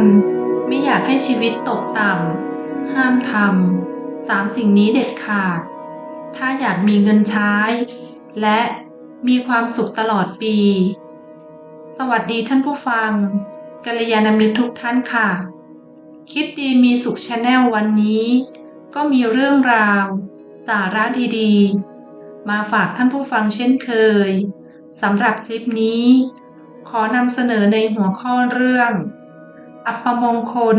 น ไม่อยากให้ชีวิตตกต่ำ ห้ามทำสามสิ่งนี้เด็ดขาด ถ้าอยากมีเงินใช้ และมีความสุขตลอดปี สวัสดีท่านผู้ฟังกัลยาณมิตรทุกท่านค่ะ คิดดีมีสุขชาแนลวันนี้ ก็มีเรื่องราว สาระดีๆ มาฝากท่านผู้ฟังเช่นเคยสำหรับคลิปนี้ ขอนำเสนอในหัวข้อเรื่อง อัปมงคล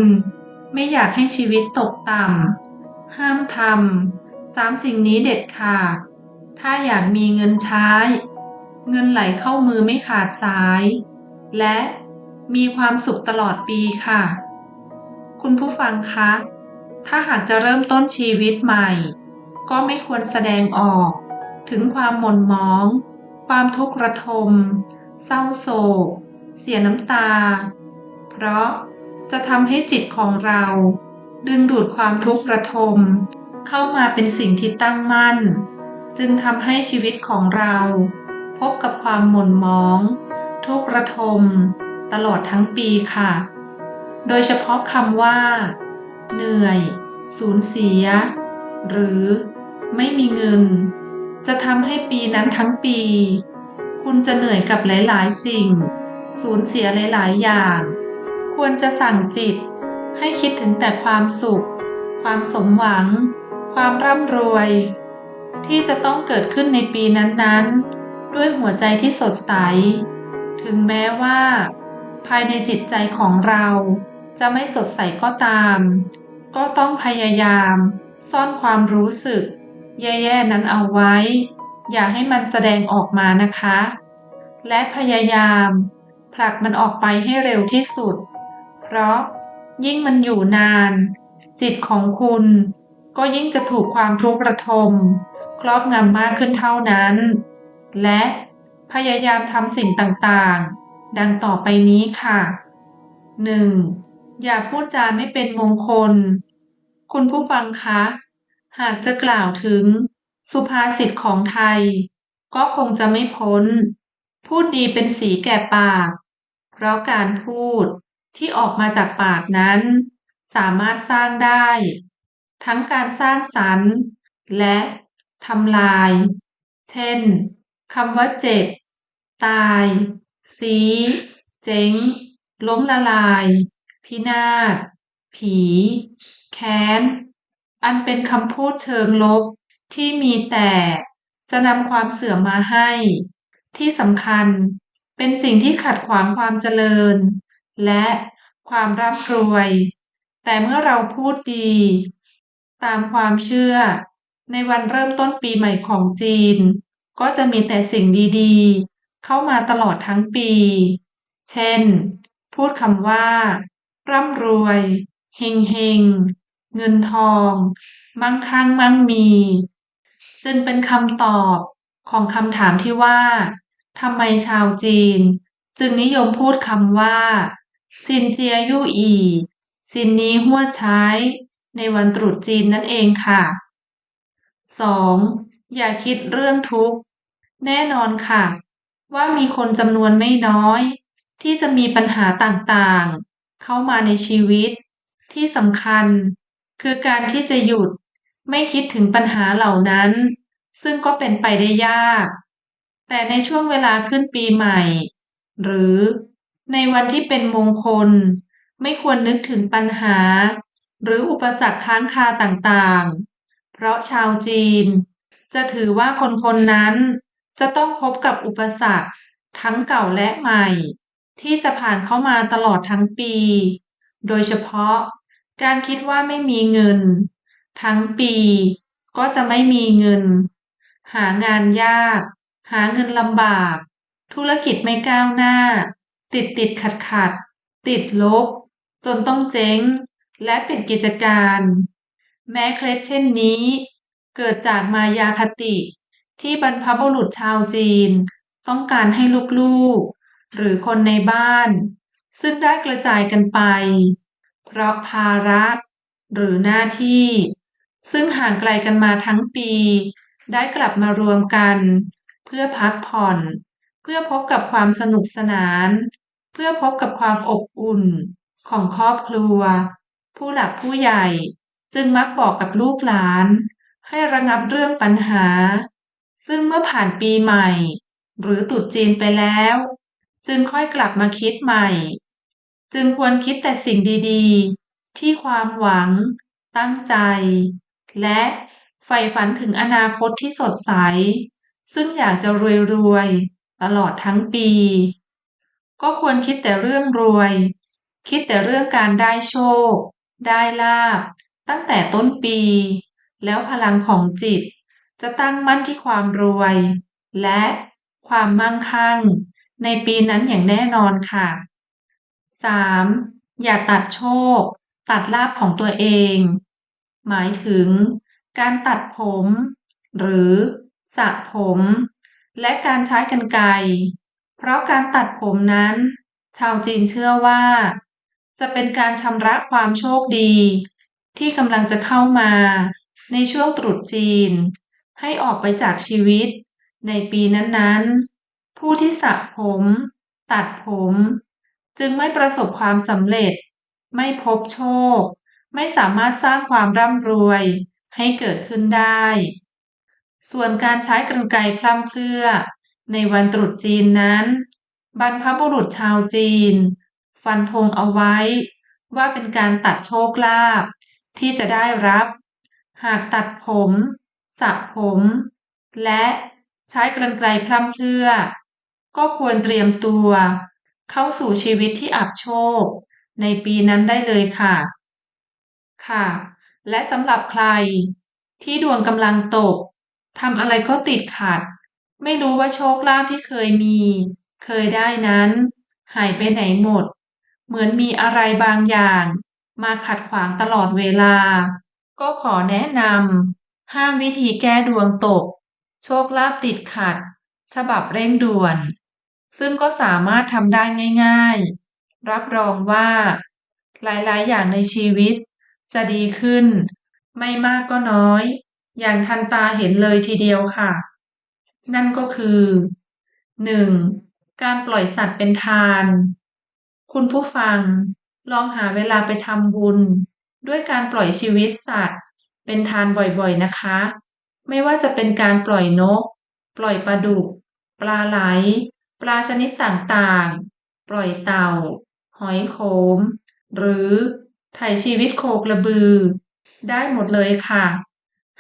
ไม่อยากให้ชีวิตตกต่ำ ห้ามทำสามสิ่งนี้เด็ดขาด ถ้าอยากมีเงินใช้ เงินไหลเข้ามือไม่ขาดสาย และมีความสุขตลอดปีค่ะ คุณผู้ฟังคะ ถ้าหากจะเริ่มต้นชีวิตใหม่ ก็ไม่ควรแสดงออก ถึงความหม่นหมอง ความทุกข์ระทม เศร้าโศก เสียน้ำตา เพราะ จะทำให้จิตของเรา ดึงดูดความทุกข์ระทม เข้ามาเป็นสิ่งที่ตั้งมั่น จึงทำให้ชีวิตของเรา พบกับความหม่นหมอง ทุกข์ระทม ตลอดทั้งปีค่ะ โดยเฉพาะคำว่า เหนื่อย สูญเสีย หรือไม่มีเงิน จะทำให้ปีนั้นทั้งปี คุณจะเหนื่อยกับหลาย ๆ สิ่ง สูญเสียหลาย ๆ อย่าง ควรจะสั่งจิต ให้คิดถึงแต่ความสุข ความสมหวัง ความร่ำรวย ที่จะต้องเกิดขึ้นในปีนั้นๆ ด้วยหัวใจที่สดใส ถึงแม้ว่า ภายในจิตใจของเราจะไม่สดใสก็ตาม ก็ต้องพยายาม ซ่อนความรู้สึก แย่ๆนั้นเอาไว้ อย่าให้มันแสดงออกมานะคะ และพยายามผลักมันออกไปให้เร็วที่สุด เพราะยิ่งมันอยู่นาน จิตของคุณ ก็ยิ่งจะถูกความทุกข์ระทม ครอบงำมากขึ้นเท่านั้น และพยายามทำสิ่งต่างๆ ดังต่อไปนี้ค่ะ 1. อย่าพูดจาไม่เป็นมงคล คุณผู้ฟังคะ หากจะกล่าวถึง สุภาษิตของไทย ก็คงจะไม่พ้น พูดดีเป็นสีแก่ปาก เพราะการพูด ที่ออกมาจากปากนั้น สามารถสร้างได้ ทั้งการสร้างสรรค์ และทำลาย เช่นคำว่าเจ็บ ตาย สี เจ๊ง ล้มละลาย พินาศ ผี แค้น อันเป็นคำพูดเชิงลบที่มีแต่จะนำความเสื่อมมาให้ ที่สำคัญเป็นสิ่งที่ขัดขวางความเจริญ และความร่ำรวย แต่เมื่อเราพูดดี ตามความเชื่อ ในวันเริ่มต้นปีใหม่ของจีน ก็จะมีแต่สิ่งดีๆ เข้ามาตลอดทั้งปี เช่น พูดคำว่า ร่ำรวยเฮงเฮงเงินทอง มั่งคั่งมั่งมีจึงเป็นคำตอบของคำถามที่ว่าทำไมชาวจีน จึงนิยมพูดคำว่า ซินเจียยู่อีซินนี้หัวใช้ ในวันตรุษจีนนั่นเองค่ะ 2. อย่าคิดเรื่องทุกข์ แน่นอนค่ะ ว่ามีคนจำนวนไม่น้อย ที่จะมีปัญหาต่างๆ เข้ามาในชีวิต ที่สำคัญ คือการที่จะหยุดไม่คิดถึงปัญหาเหล่านั้น ซึ่งก็เป็นไปได้ยาก แต่ในช่วงเวลาขึ้นปีใหม่ หรือ ในวันที่เป็นมงคล ไม่ควรนึกถึงปัญหา หรืออุปสรรคค้างคาต่างๆ เพราะชาวจีน จะถือว่าคนคนนั้น จะต้องพบกับอุปสรรคทั้งเก่าและใหม่ ที่จะผ่านเข้ามาตลอดทั้งปี โดยเฉพาะการคิดว่าไม่มีเงิน ทั้งปีก็จะไม่มีเงิน หางานยาก หาเงินลำบาก ธุรกิจไม่ก้าวหน้า ติดติดขัดขัด ติดลบ จนต้องเจ๊ง และปิดกิจการ แม้เคล็ดเช่นนี้ เกิดจากมายาคติ ที่บรรพบุรุษชาวจีน ต้องการให้ลูกๆ หรือคนในบ้าน ซึ่งได้กระจายกันไป เพราะภาระหรือหน้าที่ ซึ่งห่างไกลกันมาทั้งปี ได้กลับมารวมกัน เพื่อพักผ่อน เพื่อพบกับความสนุกสนาน เพื่อพบกับความอบอุ่นของครอบครัว ผู้หลักผู้ใหญ่จึงมักบอกกับลูกหลาน ให้ระงับเรื่องปัญหา ซึ่งเมื่อผ่านปีใหม่ หรือตรุษจีนไปแล้ว จึงค่อยกลับมาคิดใหม่ จึงควรคิดแต่สิ่งดีๆ ที่ความหวัง ตั้งใจ และใฝ่ฝันถึงอนาคตที่สดใส ซึ่งอยากจะรวยๆตลอดทั้งปี ก็ควรคิดแต่เรื่องรวย คิดแต่เรื่องการได้โชค ได้ลาบ ตั้งแต่ต้นปี แล้วพลังของจิต จะตั้งมั่นที่ความรวย และความมั่งคั่ง ในปีนั้นอย่างแน่นอนค่ะ 3. อย่าตัดโชค ตัดลาบของตัวเอง หมายถึง การตัดผม หรือสระผม และการใช้กรรไกร เพราะการตัดผมนั้น ชาวจีนเชื่อว่า จะเป็นการชำระความโชคดี ที่กำลังจะเข้ามาในช่วงตรุษจีน ให้ออกไปจากชีวิต ในปีนั้นๆ ผู้ที่สระผม ตัดผม จึงไม่ประสบความสำเร็จ ไม่พบโชค ไม่สามารถสร้างความร่ำรวยให้เกิดขึ้นได้ ส่วนการใช้กรรไกรพล่ำเพรื่อ ในวันตรุษจีนนั้น บรรพบุรุษชาวจีน ฟันธงเอาไว้ ว่าเป็นการตัดโชคลาภที่จะได้รับ หากตัดผมสระผม และใช้กรรไกรพล่ำเพรื่อ ก็ควรเตรียมตัว เข้าสู่ชีวิตที่อับโชค ในปีนั้นได้เลยค่ะ ค่ะ และสำหรับใครที่ดวงกำลังตกทำอะไรก็ติดขัด ไม่รู้ว่าโชคลาภที่เคยมี เคยได้นั้น หายไปไหนหมด เหมือนมีอะไรบางอย่าง มาขัดขวางตลอดเวลา ก็ขอแนะนำห้าวิธีแก้ดวงตก โชคลาภติดขัด ฉบับเร่งด่วน ซึ่งก็สามารถทำได้ง่าย ๆ รับรองว่า หลายๆ อย่างในชีวิต จะดีขึ้น ไม่มากก็น้อย อย่างทันตาเห็นเลยทีเดียวค่ะ นั่นก็คือ 1. การปล่อยสัตว์เป็นทาน คุณผู้ฟัง ลองหาเวลาไปทำบุญ ด้วยการปล่อยชีวิตสัตว์ เป็นทานบ่อยๆนะคะ ไม่ว่าจะเป็นการปล่อยนก ปล่อยปลาดุก ปลาไหล ปลาชนิดต่างๆ ปล่อยเต่า หอยโขม หรือไถ่ชีวิตโคกระบือ ได้หมดเลยค่ะ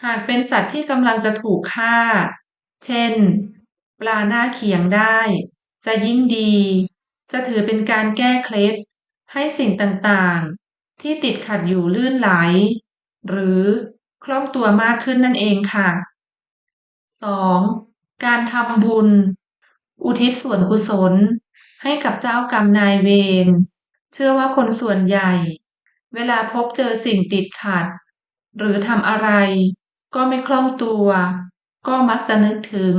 หากเป็นสัตว์ที่กำลังจะถูกฆ่า เช่น ปลาหน้าเขียงได้ จะยิ่งดี จะถือเป็นการแก้เคล็ด ให้สิ่งต่างๆ ที่ติดขัดอยู่ลื่นไหล หรือคล่องตัวมากขึ้นนั่นเองค่ะ 2. การทำบุญ อุทิศส่วนกุศล ให้กับเจ้ากรรมนายเวร เชื่อว่าคนส่วนใหญ่ เวลาพบเจอสิ่งติดขัด หรือทำอะไรก็ไม่คล่องตัว ก็มักจะนึกถึง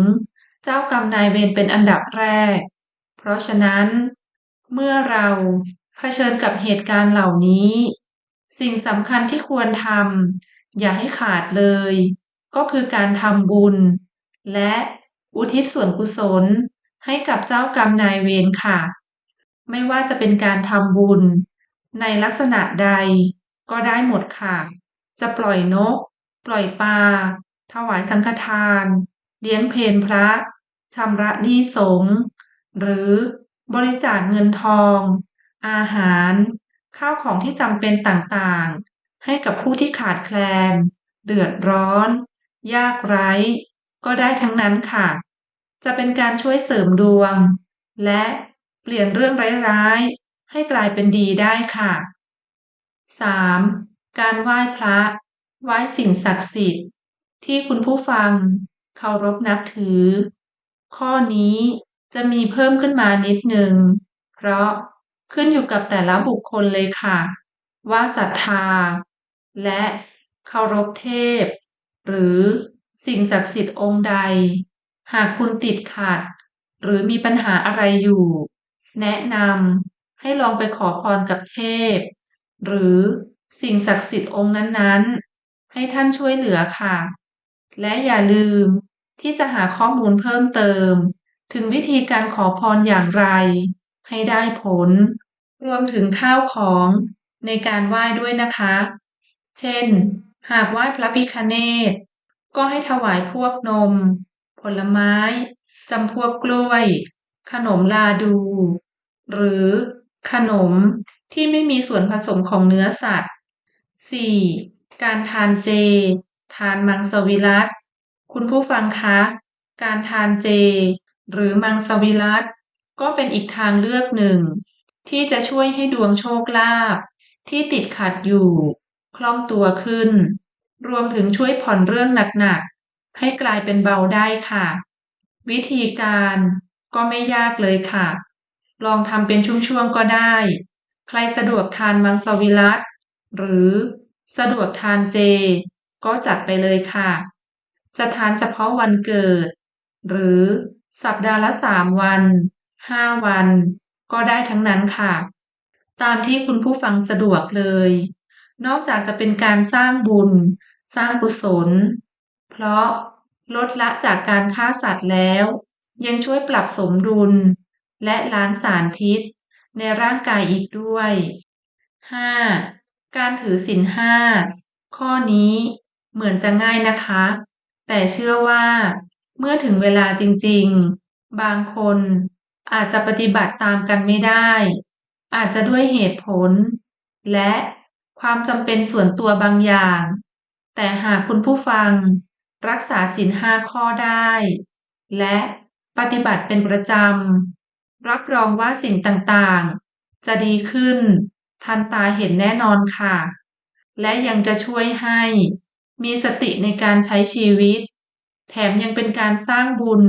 เจ้ากรรมนายเวรเป็นอันดับแรก เพราะฉะนั้น เมื่อเราเผชิญกับเหตุการณ์เหล่านี้ สิ่งสำคัญที่ควรทำอย่าให้ขาดเลย ก็คือการทำบุญ และอุทิศส่วนกุศลให้กับเจ้ากรรมนายเวรค่ะ ไม่ว่าจะเป็นการทำบุญ ในลักษณะใดก็ได้หมดค่ะ จะปล่อยนก ปล่อยปลา ถวายสังฆทาน เลี้ยงเพนพระชำระหนี้สงฆ์หรือบริจาคเงินทอง อาหาร ข้าวของที่จำเป็นต่างๆ ให้กับผู้ที่ขาดแคลน เดือดร้อน ยากไร้ ก็ได้ทั้งนั้นค่ะ จะเป็นการช่วยเสริมดวง และเปลี่ยนเรื่องร้ายๆ ให้กลายเป็นดีได้ค่ะ 3. การไหว้พระ ไหว้สิ่งศักดิ์สิทธิ์ ที่คุณผู้ฟังเคารพนับถือ ข้อนี้จะมีเพิ่มขึ้นมานิดหนึ่ง เพราะขึ้นอยู่กับแต่ละบุคคลเลยค่ะ ว่าศรัทธา และเคารพเทพ หรือสิ่งศักดิ์สิทธิ์องค์ใด หากคุณติดขัด หรือมีปัญหาอะไรอยู่ แนะนำให้ลองไปขอพรกับเทพ หรือสิ่งศักดิ์สิทธิ์องค์นั้นๆ ให้ท่านช่วยเหลือค่ะ และอย่าลืมที่จะหาข้อมูลเพิ่มเติม ถึงวิธีการขอพรอย่างไร ให้ได้ผล รวมถึงข้าวของในการไหว้ด้วยนะคะ เช่น หากไหว้พระพิคเนตก็ให้ถวายพวกนม ผลไม้จำพวกกล้วย ขนมลาดู หรือขนมที่ไม่มีส่วนผสมของเนื้อสัตว์ 4. การทานเจ ทานมังสวิรัตคุณผู้ฟังคะ การทานเจ หรือมังสวิรัตก็เป็นอีกทางเลือกหนึ่ง ที่จะช่วยให้ดวงโชคลาภที่ติดขัดอยู่ คล่องตัวขึ้น รวมถึงช่วยผ่อนเรื่องหนักๆ ให้กลายเป็นเบาได้ค่ะ วิธีการก็ไม่ยากเลยค่ะ ลองทำเป็นช่วงๆก็ได้ ใครสะดวกทานมังสวิรัตหรือสะดวกทานเจ ก็จัดไปเลยค่ะ จะทานเฉพาะวันเกิด หรือสัปดาห์ละสามวันห้าวัน ก็ได้ทั้งนั้นค่ะ ตามที่คุณผู้ฟังสะดวกเลย นอกจากจะเป็นการสร้างบุญ สร้างกุศล เพราะลดละจากการฆ่าสัตว์แล้ว ยังช่วยปรับสมดุล และล้างสารพิษ ในร่างกายอีกด้วย 5. การถือศีลห้าข้อนี้ เหมือนจะง่ายนะคะ แต่เชื่อว่าเมื่อถึงเวลาจริงๆ บางคนอาจจะปฏิบัติตามกันไม่ได้ อาจจะด้วยเหตุผล และความจำเป็นส่วนตัวบางอย่าง แต่หากคุณผู้ฟังรักษาศีลห้าข้อได้ และปฏิบัติเป็นประจำ รับรองว่าสิ่งต่างๆ จะดีขึ้นทันตาเห็นแน่นอนค่ะ และยังจะช่วยให้ มีสติในการใช้ชีวิต แถมยังเป็นการสร้างบุญ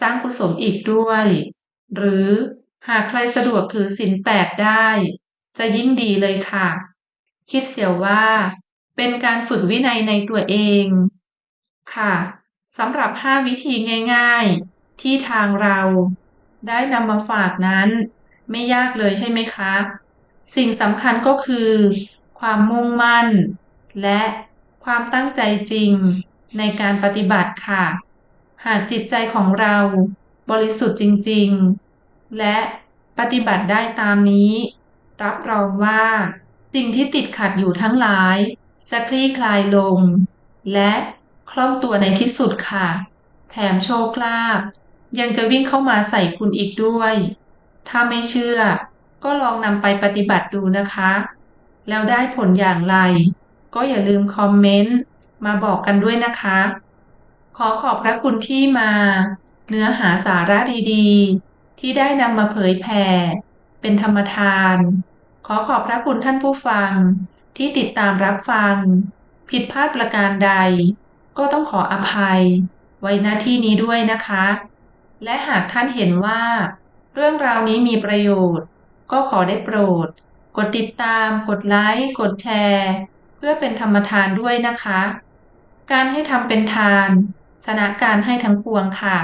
สร้างกุศลอีกด้วย หรือหากใครสะดวกถือศีลแปดได้ จะยิ่งดีเลยค่ะ คิดเสียว่า เป็นการฝึกวินัยในตัวเอง ค่ะสำหรับ 5 วิธีง่าย ๆ ที่ทางเราได้นำมาฝากนั้น ไม่ยากเลยใช่ไหมคะ สิ่งสำคัญก็คือ ความมุ่งมั่น และ ความตั้งใจจริงในการปฏิบัติค่ะ หากจิตใจของเราบริสุทธิ์จริง ๆ และปฏิบัติได้ตามนี้ รับรองว่า สิ่งที่ติดขัดอยู่ทั้งหลาย จะคลี่คลายลง และคล่องตัวในที่สุดค่ะ แถมโชคลาภยังจะวิ่งเข้ามาใส่คุณอีกด้วย ถ้าไม่เชื่อก็ลองนำไปปฏิบัติดูนะคะ แล้วได้ผลอย่างไร ก็อย่าลืมคอมเมนต์มาบอกกันด้วยนะคะ ขอขอบพระคุณที่มา เนื้อหาสาระดีๆ ที่ได้นำมาเผยแผ่ เป็นธรรมทาน ขอขอบพระคุณท่านผู้ฟัง ที่ติดตามรับฟัง ผิดพลาดประการใด ก็ต้องขออภัย ไว้หน้าที่นี้ด้วยนะคะ และหากท่านเห็นว่า เรื่องราวนี้มีประโยชน์ ก็ขอได้โปรด กดติดตาม กดไลค์ กดแชร์ พื่อเป็นธรรมทานด้วยนะคะ การให้ทำเป็นทาน ชนะการให้ทั้งปวงค่ะ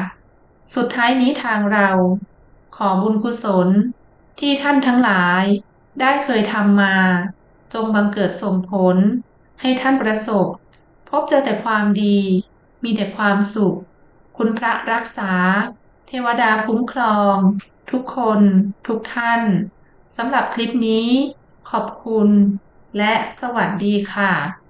สุดท้ายนี้ทางเรา ขอบุญกุศล ที่ท่านทั้งหลาย ได้เคยทำมา จงบังเกิดส่งผล ให้ท่านประสบ พบเจอแต่ความดี มีแต่ความสุข คุณพระรักษา เทวดาคุ้มครอง ทุกคน ทุกท่านสำหรับคลิปนี้ ขอบคุณ และสวัสดีค่ะ